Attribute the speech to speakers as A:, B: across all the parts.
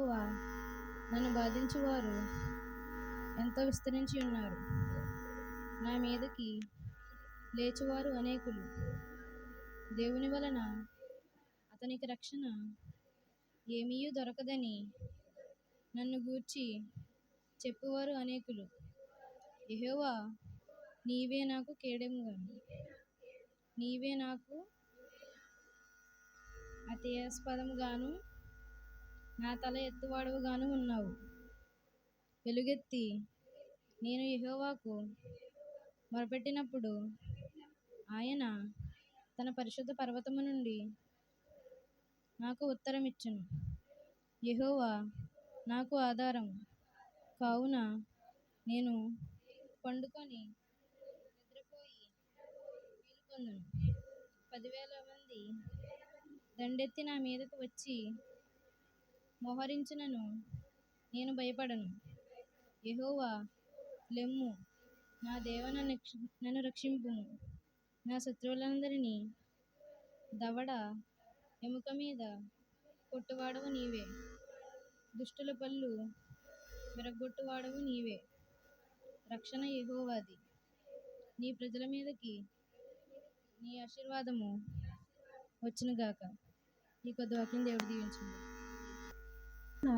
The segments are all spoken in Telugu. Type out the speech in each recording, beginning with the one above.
A: నన్ను బాధించువారు ఎంతో విస్తరించి ఉన్నారు. నా మీదకి లేచువారు అనేకులు. దేవుని వలన అతనికి రక్షణ ఏమీ దొరకదని నన్ను గూర్చి చెప్పువారు అనేకులు. ఎహోవా నీవే నాకు కేడెముగా. నీవే నాకు అతియాస్పదముగాను నా తల ఎత్తువాడవుగాను ఉన్నావు. వెలుగెత్తి నేను యహోవాకు మొరపెట్టినప్పుడు ఆయన తన పరిశుద్ధ పర్వతము నుండి నాకు ఉత్తరం ఇచ్చును యహోవా నాకు ఆధారం. కావున నేను పండుకొని నిద్రపోయి మేలుకొందును పదివేల మంది దండెత్తి నా మీదకు వచ్చి మోహరించినను. నేను భయపడను. యెహోవా లెమ్ము. నా దేవ నన్ను నన్ను రక్షింపుము. నా శత్రువులందరినీ దవడ ఎముక మీద కొట్టువాడవు నీవే. దుష్టుల పళ్ళు విరగొట్టువాడవు నీవే. రక్షణ యెహోవాది. నీ ప్రజల మీదకి నీ ఆశీర్వాదము వచ్చినగాక. ఈ కొద్ది వాక్యం దేవుడు దీవించండి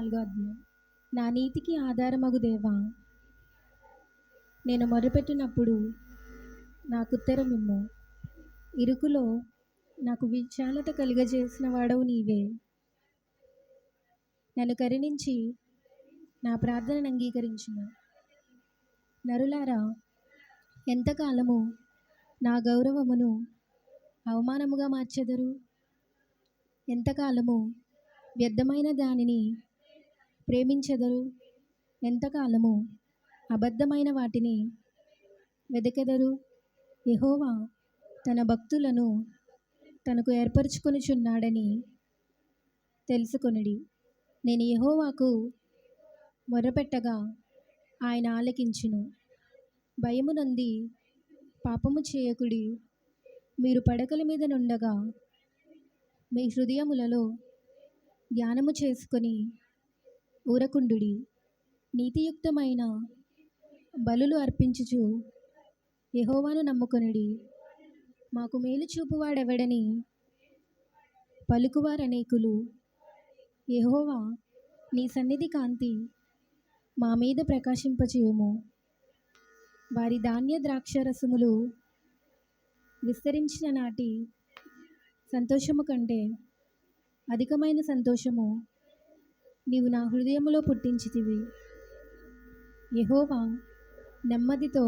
B: నాలుగో అధ్యాయం. నా నీతికి ఆధారమగు దేవా నేను మొరపెట్టినప్పుడు నాకు ఉత్తరమిమ్ము ఇరుకులో నాకు విశాలత కలిగజేసిన వాడవు నీవే. నన్ను కరుణించి నా ప్రార్థనను అంగీకరించిన నరులారా ఎంతకాలము నా గౌరవమును అవమానముగా మార్చెదరు? ఎంతకాలము వ్యర్థమైన దానిని ప్రేమించెదరు? ఎంతకాలము అబద్ధమైన వాటిని వెదకెదరు? యహోవా తన భక్తులను తనకు ఏర్పరచుకొనిచున్నాడని తెలుసుకొనిడి. నేను యహోవాకు మొరపెట్టగా ఆయన ఆలకించును. భయమునంది పాపము చేయకుడి. మీరు పడకల మీద నుండగా మీ హృదయములలో ధ్యానము చేసుకొని ఊరకుండుడి. నీతియుక్తమైన బలులు అర్పించుచు యహోవాను నమ్ముకొనుడి. మాకు మేలు చూపువాడెవడని పలుకువారనేకులు. యహోవా నీ సన్నిధి కాంతి మా మీద ప్రకాశింపచేయము. వారి ధాన్య ద్రాక్షరసములు విస్తరించిన నాటి సంతోషము కంటే అధికమైన సంతోషము నీవు నా హృదయములో పుట్టించితివి. యహోవా నెమ్మదితో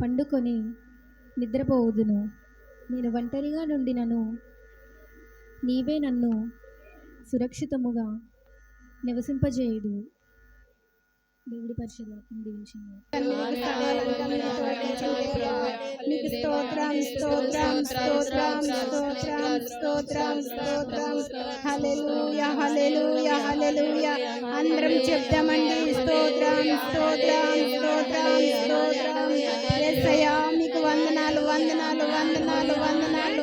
B: పండుకొని నిద్రపోవుదును. నేను ఒంటరిగా నుండినను నీవే నన్ను సురక్షితముగా నివసింపజేయుదు దేవుడి పరిశుద్ధ దీవించింది
C: నీకు స్తోత్రం స్తోత్రం స్తోత్రం స్తోత్రం స్తోత్రం స్తోత్రం హల్లెలూయా హల్లెలూయా హల్లెలూయా అందరం చెప్తామండి స్తోత్రం స్తోత్రం స్తోత్రం స్తోత్రం మీకు వందనాలు వందనాలు వందనాలు వందనాలు వందనాలు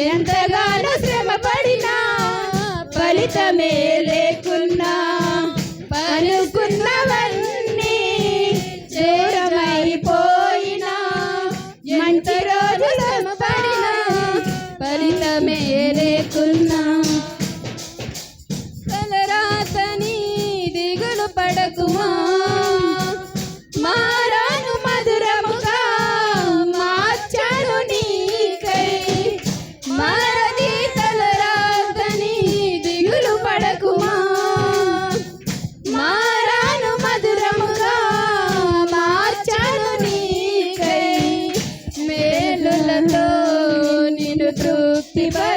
C: siente మేలులతో నిన్ను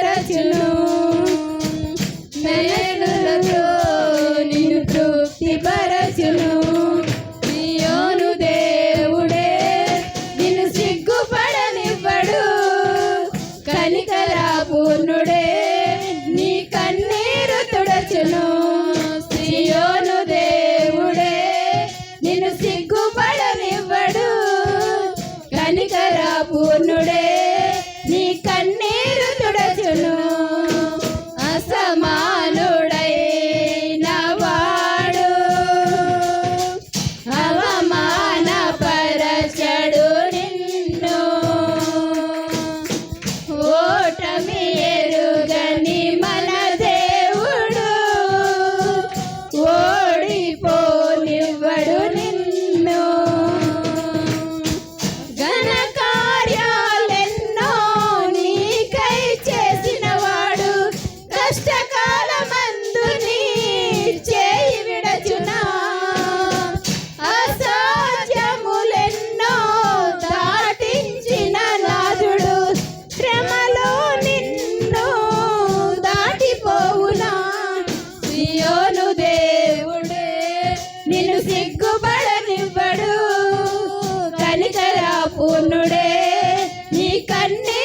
C: करने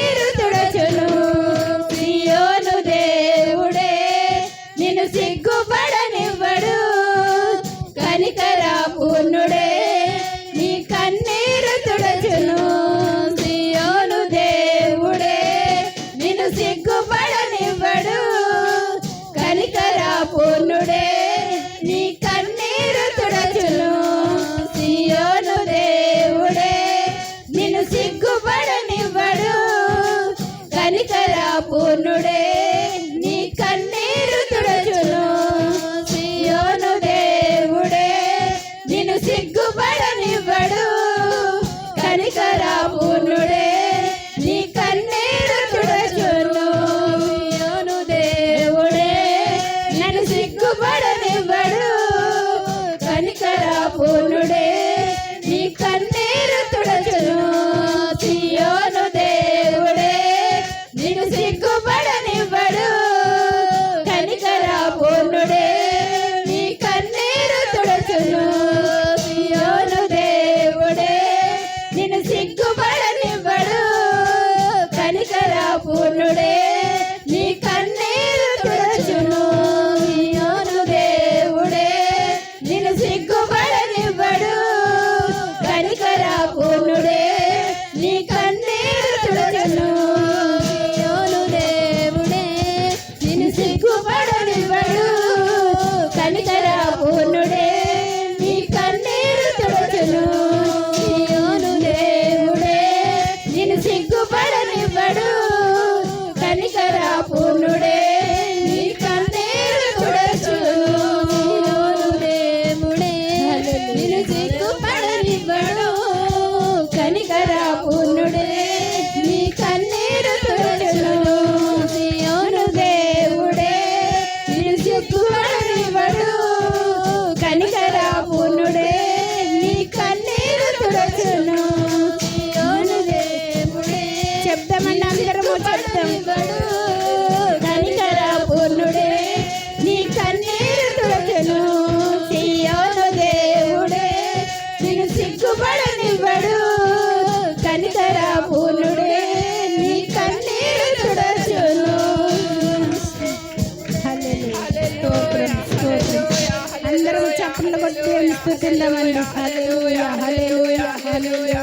C: చెల్లవండి హల్లెలూయా హల్లెలూయా హల్లెలూయా.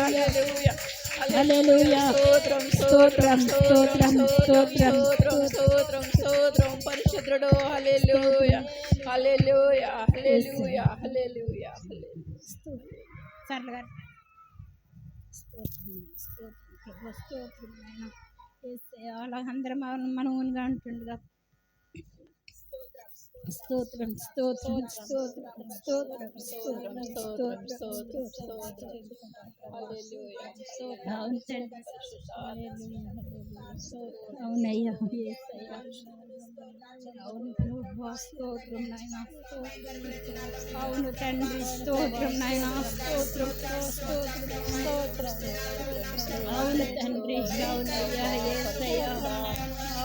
C: హల్లెలూయా. స్తోత్రం స్తోత్రం స్తోత్రం
D: స్తోత్రం స్తోత్రం స్తోత్రం. పరిశుద్ధుడు హల్లెలూయా హల్లెలూయా హల్లెలూయా హల్లెలూయా
C: సర్లగారు స్తోత్రం స్తోత్రం స్తోత్రం. అలాగందరం మనం మనవునిగా ఉంటుండగా. స్తోత్రం స్తోత్రం స్తోత్రం స్తోత్రం స్తోత్రం స్తోత్రం స్తోత్రం స్తోత్రం అవునయ్యా. అవును ప్రభు స్తోత్రం నాయన. అవును తండ్రి స్తోత్రం నాయన. స్తోత్రం స్తోత్రం స్తోత్రం. అవును తండ్రి. అవునయ్యా. ఏసయ్యా.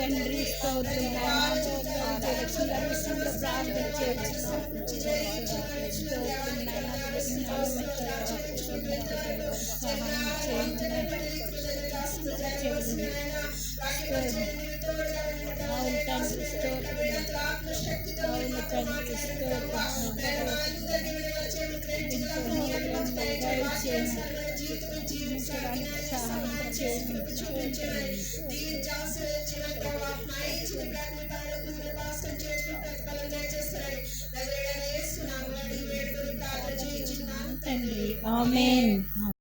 C: తండ్రి అవును
D: నాయన అవును తండ్రి స్తోత్రం నాయన రక్షణ విషయంలో ప్రార్థన చేస్తున్నాం స్తోత్రం సహాయం చేయండి ఆమెన్